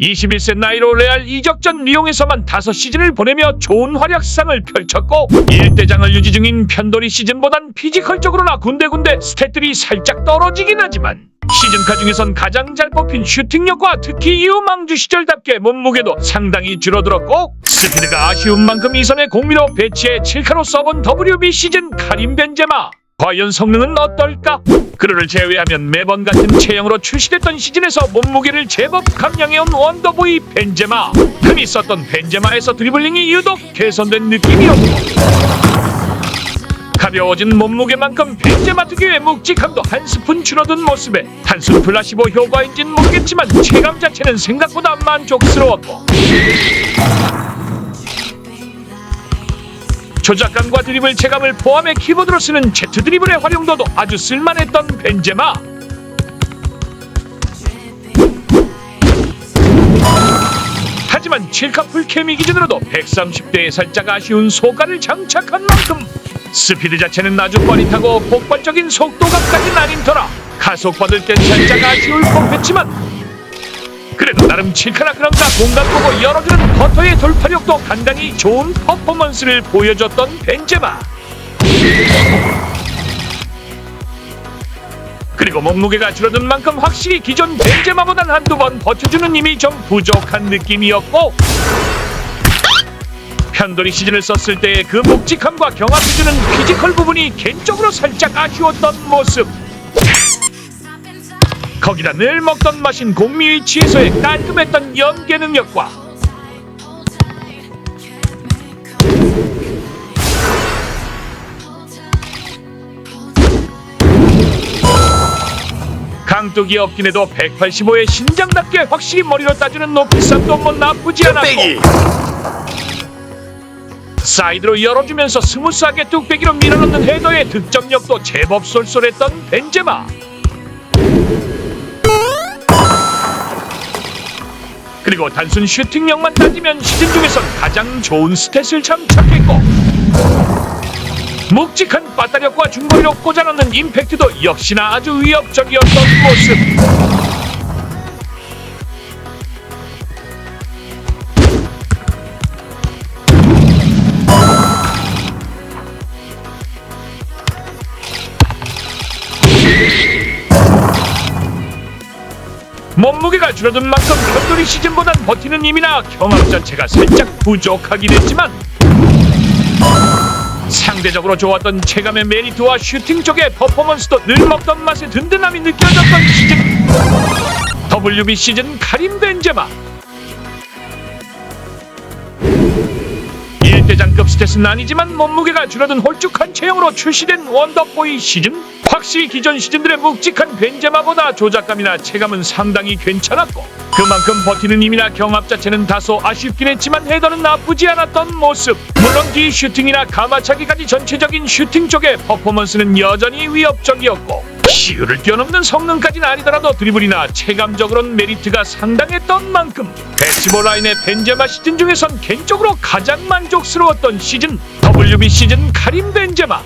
21세 나이로 레알 이적전 리옹에서만 5시즌을 보내며 좋은 활약상을 펼쳤고 1대장을 유지 중인 편돌이 시즌보단 피지컬적으로나 군데군데 스탯들이 살짝 떨어지긴 하지만 시즌카 중에선 가장 잘 뽑힌 슈팅력과 특히 이후 망주 시절답게 몸무게도 상당히 줄어들었고 스피드가 아쉬운 만큼 이선의 공미로 배치해 7카로 써본 WB 시즌 카림 벤제마 과연 성능은 어떨까? 그를 제외하면 매번 같은 체형으로 출시됐던 시즌에서 몸무게를 제법 감량해온 원더보이 벤제마 흔히 썼던 벤제마에서 드리블링이 유독 개선된 느낌이었고 가벼워진 몸무게만큼 벤제마 특유의 묵직함도 한 스푼 줄어든 모습에 단순 플라시보 효과인진 모르겠지만 체감 자체는 생각보다 만족스러웠고 조작감과 드리블 체감을 포함해 키보드로 쓰는 Z 드리블의 활용도도 아주 쓸만했던 벤제마. 하지만 7카 풀케미 기준으로도 130대에 살짝 아쉬운 소가를 장착한 만큼 스피드 자체는 아주 빠릿하고 폭발적인 속도감까지는 아닌 터라. 가속받을 땐 살짝 아쉬울 법했지만 그래도 나름 7카라 그런가 공간 보고 열어주는 버터의 돌파력도 간당히 좋은 퍼포먼스를 보여줬던 벤제마. 그리고 몸무게가 줄어든 만큼 확실히 기존 벤제마보단 한두 번 버텨주는 힘이 좀 부족한 느낌이었고 편돌이 시즌을 썼을 때의 그 묵직함과 경합해주는 피지컬 부분이 개인적으로 살짝 아쉬웠던 모습 거기다 늘 먹던 맛인 공미 위치에서의 깔끔했던 연계 능력과 강뚝이 없긴 해도 185의 신장답게 확실히 머리로 따주는 높이감도 뭐 나쁘지 않았고 사이드로 열어주면서 스무스하게 뚝배기로 밀어넣는 헤더의 득점력도 제법 쏠쏠했던 벤제마 그리고 단순 슈팅력만 따지면 시즌 중에선 가장 좋은 스탯을 장착했고 묵직한 빠따력과 중거리로 꽂아넣는 임팩트도 역시나 아주 위협적이었던 모습 몸무게가 줄어든 만큼 편돌이 시즌보단 버티는 힘이나 경험 자체가 살짝 부족하긴 했지만 상대적으로 좋았던 체감의 메리트와 슈팅 쪽의 퍼포먼스도 늘 먹던 맛의 든든함이 느껴졌던 시즌. WB 시즌 카림 벤제마 1대장급 스탯은 아니지만 몸무게가 줄어든 홀쭉한 체형으로 출시된 원더보이 시즌 확실히 기존 시즌들의 묵직한 벤제마보다 조작감이나 체감은 상당히 괜찮았고 그만큼 버티는 힘이나 경합 자체는 다소 아쉽긴 했지만 헤더는 나쁘지 않았던 모습. 물론 뒤 슈팅이나 가마차기까지 전체적인 슈팅 쪽의 퍼포먼스는 여전히 위협적이었고 시유를 뛰어넘는 성능까지는 아니더라도 드리블이나 체감적으로는 메리트가 상당했던 만큼 패시보 라인의 벤제마 시즌 중에선 개인적으로 가장 만족스러웠던 시즌 WB 시즌 카림 벤제마